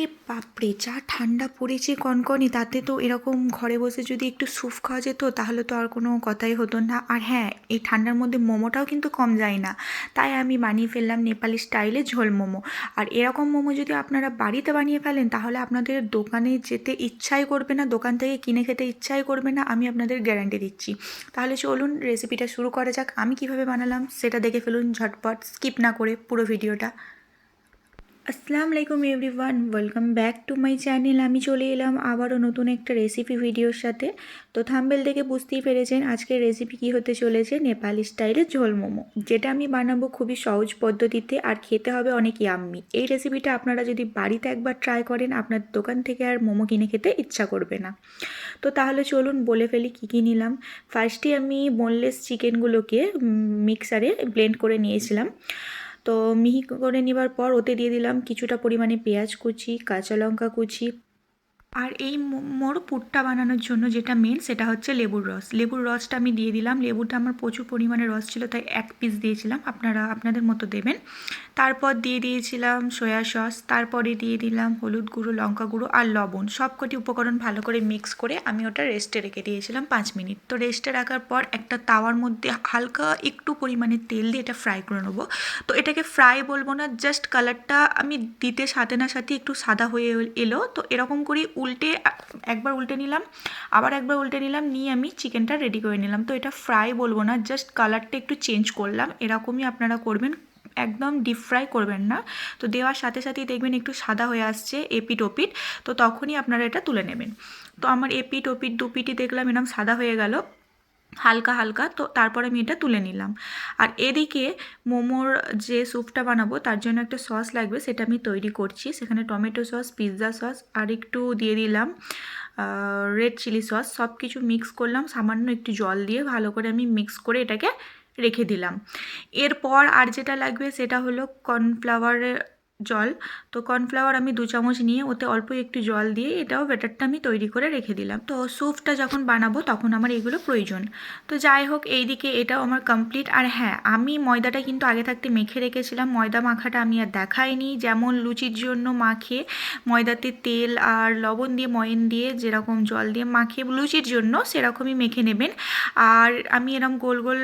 ওরে বাপরে, যা ঠান্ডা পড়েছে কনকনে, তাতে তো এরকম ঘরে বসে যদি একটু স্যুপ খাওয়া যেত, তাহলে তো আর কোনো কথাই হতো না। আর হ্যাঁ এই ঠান্ডার মধ্যে মোমোটাও কিন্তু কম যায় না। তাই আমি বানিয়ে ফেললাম নেপালি স্টাইলে ঝোল মোমো। আর এরকম মোমো যদি আপনারা বাড়িতে বানিয়ে ফেলেন, তাহলে আপনাদের দোকানে যেতে ইচ্ছাই করবে না, দোকান থেকে কিনে খেতে ইচ্ছাই করবে না, আমি আপনাদের গ্যারান্টি দিচ্ছি। তাহলে চলুন রেসিপিটা শুরু করা যাক। আমি কীভাবে বানালাম, সেটা দেখে ফেলুন ঝটপট, স্কিপ না করে পুরো ভিডিওটা। আসসালামু আলাইকুম everyone, welcome back to my channel. আমি চলে এলাম আবারও নতুন একটা রেসিপি ভিডিওর সাথে। তো থাম্বেল দেখে বুঝতেই পেরেছেন আজকের রেসিপি কী হতে চলেছে নেপালি স্টাইলের ঝোল মোমো, যেটা আমি বানাবো খুবই সহজ পদ্ধতিতে আর খেতে হবে অনেক ইয়াম্মি এই রেসিপিটা আপনারা যদি বাড়িতে একবার ট্রাই করেন, আপনার দোকান থেকে আর মোমো কিনে খেতে ইচ্ছা করবে না। তো তাহলে চলুন বলে ফেলি কী কী নিলাম। ফার্স্টে আমি বোনলেস চিকেনগুলোকে মিক্সারে ব্লেন্ড করে নিয়েছিলাম। তো মিহি করে নেবার পর ওতে দিয়ে দিলাম কিছুটা পরিমাণে পেঁয়াজ কুচি, কাঁচা লঙ্কা কুচি আর এই মোর পুরটা বানানোর জন্য যেটা মেন সেটা হচ্ছে লেবুর রস। লেবুর রসটা আমি দিয়ে দিলাম। লেবুটা আমার প্রচুর পরিমাণে রস ছিল, তাই এক পিস দিয়েছিলাম। আপনারা, আপনাদের মতো দেবেন। তারপর দিয়ে দিয়েছিলাম সয়া সস তারপরে দিয়ে দিলাম হলুদ গুঁড়ো, লঙ্কা গুঁড়ো আর লবণ। সবকটি উপকরণ ভালো করে মিক্স করে আমি ওটা রেস্টে রেখে দিয়েছিলাম পাঁচ মিনিট। তো রেস্টে রাখার পর একটা তাওয়ার মধ্যে হালকা একটু পরিমাণে তেল দিয়ে এটা ফ্রাই করে নেব। তো এটাকে ফ্রাই বলব না জাস্ট কালারটা আমি দিতে সাথে না সাথে একটু সাদা হয়ে এলো। তো এরকম করেই উল্টে, একবার উল্টে নিলাম, আবার একবার উল্টে নিলাম, নিয়ে আমি চিকেনটা রেডি করে নিলাম। তো এটা ফ্রাই বলব না জাস্ট কালারটা একটু চেঞ্জ করলাম, এরকমই আপনারা করবেন, একদম ডিপ ফ্রাই করবেন না। তো দেওয়ার সাথে সাথেই দেখবেন একটু সাদা হয়ে আসছে এপিট ওপিট তো তখনই আপনারা এটা তুলে নেবেন। তো আমার এপিট ওপিট দুপিটি দেখলাম এরকম সাদা হয়ে গেল। হালকা হালকা, তো তারপরে আমি এটা তুলে নিলাম। আর এদিকে মোমোর যে স্যুপটা বানাবো, তার জন্য একটা সস লাগবে, সেটা আমি তৈরি করছি। সেখানে টমেটো সস, পিৎজা সস, আর একটু দিয়ে দিলাম রেড চিলি সস। সব কিছু মিক্স করলাম, সামান্য একটু জল দিয়ে ভালো করে আমি মিক্স করে এটাকে রেখে দিলাম। এরপর আর যেটা লাগবে, সেটা হলো কর্নফ্লাওয়ারের জল। তো কর্নফ্লাওয়ার আমি দু চামচ নিয়ে ওতে অল্প একটু জল দিয়ে এটাও ব্যাটারটা আমি তৈরি করে রেখে দিলাম। তো স্যুপটা যখন বানাবো তখন আমার এগুলো প্রয়োজন। তো যাই হোক, এইদিকে এটাও আমার কমপ্লিট আর হ্যাঁ আমি ময়দাটা কিন্তু আগে থাকতে মেখে রেখেছিলাম। ময়দা মাখাটা আমি আর দেখাইনি। যেমন লুচির জন্য মাখে ময়দাতে তেল আর লবণ দিয়ে ময়ন দিয়ে যেরকম জল দিয়ে মাখে লুচির জন্য সেরকমই মেখে নেবেন। আর আমি এরকম গোল গোল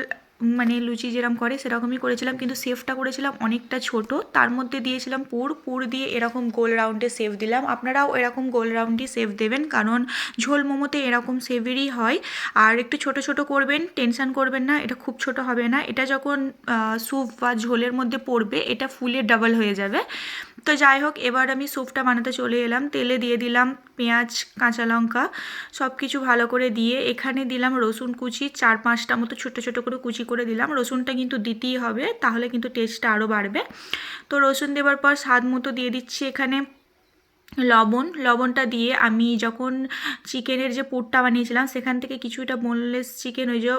মানে লুচি যেরকম করে সেরকমই করেছিলাম, কিন্তু সেফটা করেছিলাম অনেকটা ছোট। তার মধ্যে দিয়েছিলাম পুর পুর দিয়ে এরকম গোল রাউন্ডে সেভ দিলাম। আপনারাও এরকম গোল রাউন্ডই সেভ দেবেন, কারণ ঝোল মোমোতে এরকম সেভেরই হয়। আর একটু ছোট ছোট করবেন টেনশান করবেন না, এটা খুব ছোট হবে না। এটা যখন স্যুপ বা ঝোলের মধ্যে পড়বে, এটা ফুলে ডাবল হয়ে যাবে। তো যাই হোক, এবার আমি স্যুপটা বানাতে চলে এলাম। তেলে দিয়ে দিলাম পেঁয়াজ, কাঁচা লঙ্কা সব কিছু ভালো করে দিয়ে এখানে দিলাম রসুন কুচি, চার পাঁচটা মতো ছোটো ছোটো করে কুচি করে দিলাম। রসুনটা কিন্তু দিতেই হবে, তাহলে কিন্তু টেস্টটা আরও বাড়বে। তো রসুন দেওয়ার পর স্বাদ মতো দিয়ে দিচ্ছি এখানে লবণ। লবণটা দিয়ে আমি যখন চিকেনের যে পুরটা বানিয়েছিলাম, সেখান থেকে কিছুটা বোনলেস চিকেন ওই যে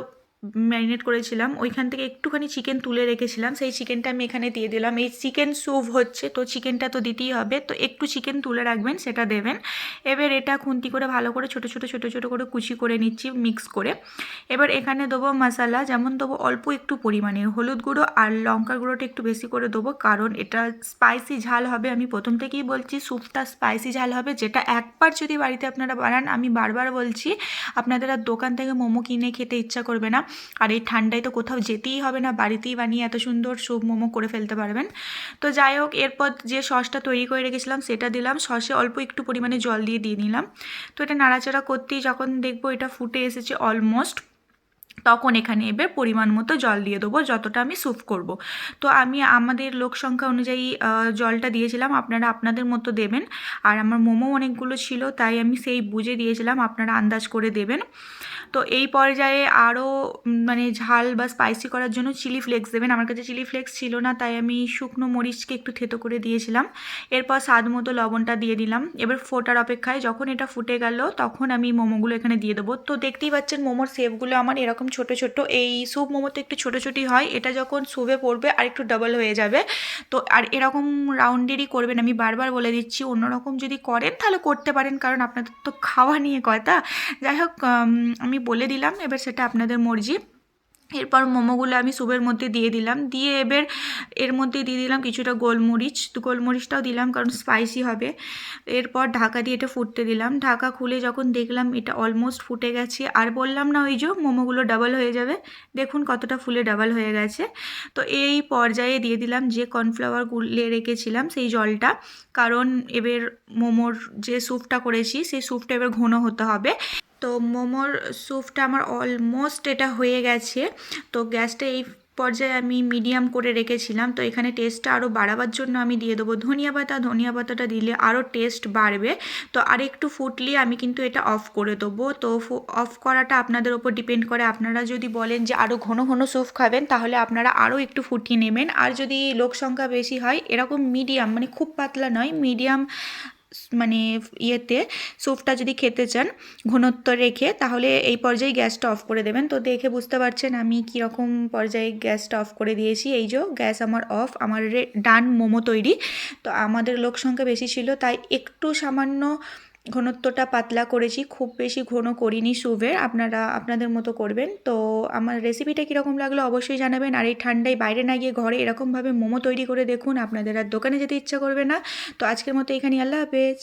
ম্যারিনেট করেছিলাম। ওইখান থেকে একটুখানি চিকেন তুলে রেখেছিলাম। সেই চিকেনটা আমি এখানে দিয়ে দিলাম। এই চিকেন স্যুপ হচ্ছে, তো চিকেনটা তো দিতেই হবে। তো একটু চিকেন তুলে রাখবেন, সেটা দেবেন। এবার এটা খুন্তি করে ভালো করে ছোটো ছোটো ছোটো ছোটো করে কুচি করে নিচ্ছি, মিক্স করে। এবার এখানে দেবো মশালা, যেমন দেবো অল্প একটু পরিমাণে। হলুদ গুঁড়ো আর লঙ্কার গুঁড়োটা একটু বেশি করে দেবো, কারণ এটা স্পাইসি ঝাল হবে। আমি প্রথম থেকেই বলছি, স্যুপটা স্পাইসি ঝাল হবে। যেটা একবার যদি বাড়িতে আপনারা বানান, আমি বারবার বলছি, আপনাদের আর দোকান থেকে মোমো কিনে খেতে ইচ্ছা করবে না। আর এই ঠান্ডায় তো কোথাও যেতেই হবে না, বাড়িতেই বানিয়ে এত সুন্দর স্যুপ মোমো করে ফেলতে পারবেন। তো যাই হোক, এরপর যে সসটা তৈরি করে রেখেছিলাম সেটা দিলাম, সসে অল্প একটু পরিমাণে জল দিয়ে দিয়ে নিলাম। তো এটা নাড়াচাড়া করতেই যখন দেখব এটা ফুটে এসেছে অলমোস্ট, তখন এখানে এবার পরিমাণ মতো জল দিয়ে দেবো, যতটা আমি স্যুপ করব। তো আমি আমাদের লোক সংখ্যা অনুযায়ী জলটা দিয়েছিলাম, আপনারা আপনাদের মতো দেবেন। আর আমার মোমো অনেকগুলো ছিল, তাই আমি সেই বুঝে দিয়েছিলাম, আপনারা আন্দাজ করে দেবেন। তো এই পর্যায়ে আরও মানে ঝাল বা স্পাইসি করার জন্য চিলি ফ্লেক্স দেবেন। আমার কাছে চিলি ফ্লেক্স ছিল না, তাই আমি শুকনো মরিচকে একটু থেতো করে দিয়েছিলাম। এরপর স্বাদ মতো লবণটা দিয়ে দিলাম। এবার ফোটার অপেক্ষায় যখন এটা ফুটে গেল, তখন আমি মোমোগুলো এখানে দিয়ে দেবো। তো দেখতেই পাচ্ছেন মোমোর শেপগুলো আমার এরকম ছোট ছোট। এই স্যুপ মোমো তো একটু ছোটো ছোটি হয়। এটা যখন স্যুপে পড়বে, আর একটু ডাবল হয়ে যাবে। তো আর এরকম রাউন্ডেরই করবেন। আমি বারবার বলে দিচ্ছি, অন্যরকম যদি করেন, তাহলে করতে পারেন। কারণ আপনাদের তো খাওয়া নিয়ে কথা। যাই হোক আমি বলে দিলাম, এবার সেটা আপনাদের মর্জি। এরপর মোমোগুলো আমি স্যুপের মধ্যে দিয়ে দিলাম। দিয়ে এবার এর মধ্যে দিয়ে দিলাম কিছুটা গোলমরিচ। গোলমরিচটাও দিলাম কারণ স্পাইসি হবে। এরপর ঢাকা দিয়ে এটা ফুটতে দিলাম। ঢাকা খুলে যখন দেখলাম এটা অলমোস্ট ফুটে গেছে। আর বললাম না, ওই যে মোমোগুলো ডাবল হয়ে যাবে। দেখুন কতটা ফুলে ডাবল হয়ে গেছে। তো এই পর্যায়ে দিয়ে দিলাম যে কর্নফ্লাওয়ার গুলে রেখেছিলাম সেই জলটা। কারণ এবার মোমোর যে স্যুপটা করেছি, সেই স্যুপটা এবার ঘন হতে হবে। তো মোমোর স্যুপটা আমার অলমোস্ট এটা হয়ে গেছে। তো গ্যাসটা এই পর্যায়ে আমি মিডিয়াম করে রেখেছিলাম। তো এখানে টেস্টটা আরও বাড়াবার জন্য আমি দিয়ে দেবো। ধনিয়া পাতা, ধনিয়া পাতাটা দিলে আরও টেস্ট বাড়বে। তো আর একটু ফুটলে আমি কিন্তু এটা অফ করে দেবো। তো অফ করাটা আপনাদের ওপর ডিপেন্ড করে। আপনারা যদি বলেন যে আরও ঘন ঘন স্যুপ খাবেন, তাহলে আপনারা আরও একটু ফুটিয়ে নেবেন। আর যদি লোক সংখ্যা বেশি হয়, এরকম মিডিয়াম মানে খুব পাতলা নয় মিডিয়াম মানে ইয়েতে স্যুপটা যদি খেতে চান, ঘনত্ব রেখে, তাহলে এই পর্যায়ে গ্যাসটা অফ করে দেবেন। তো দেখে বুঝতে পারছেন আমি কীরকম পর্যায়ে গ্যাসটা অফ করে দিয়েছি। এই যে গ্যাস আমার অফ, আমার ডান মোমো তৈরি। তো আমাদের লোক সংখ্যা বেশি ছিল, তাই একটু সামান্য ঘনত্বটা পাতলা করেছি, খুব বেশি ঘন করিনি সুভের আপনারা, আপনাদের মতো করবেন। তো আমার রেসিপিটা কীরকম লাগল অবশ্যই জানাবেন, আর এই ঠান্ডায় বাইরে না গিয়ে ঘরে এরকমভাবে মোমো তৈরি করে দেখুন, আপনাদের আর দোকানে যেতে ইচ্ছা করবে না। তো আজকের মতো এখানে আল্লাহ হাফেজ।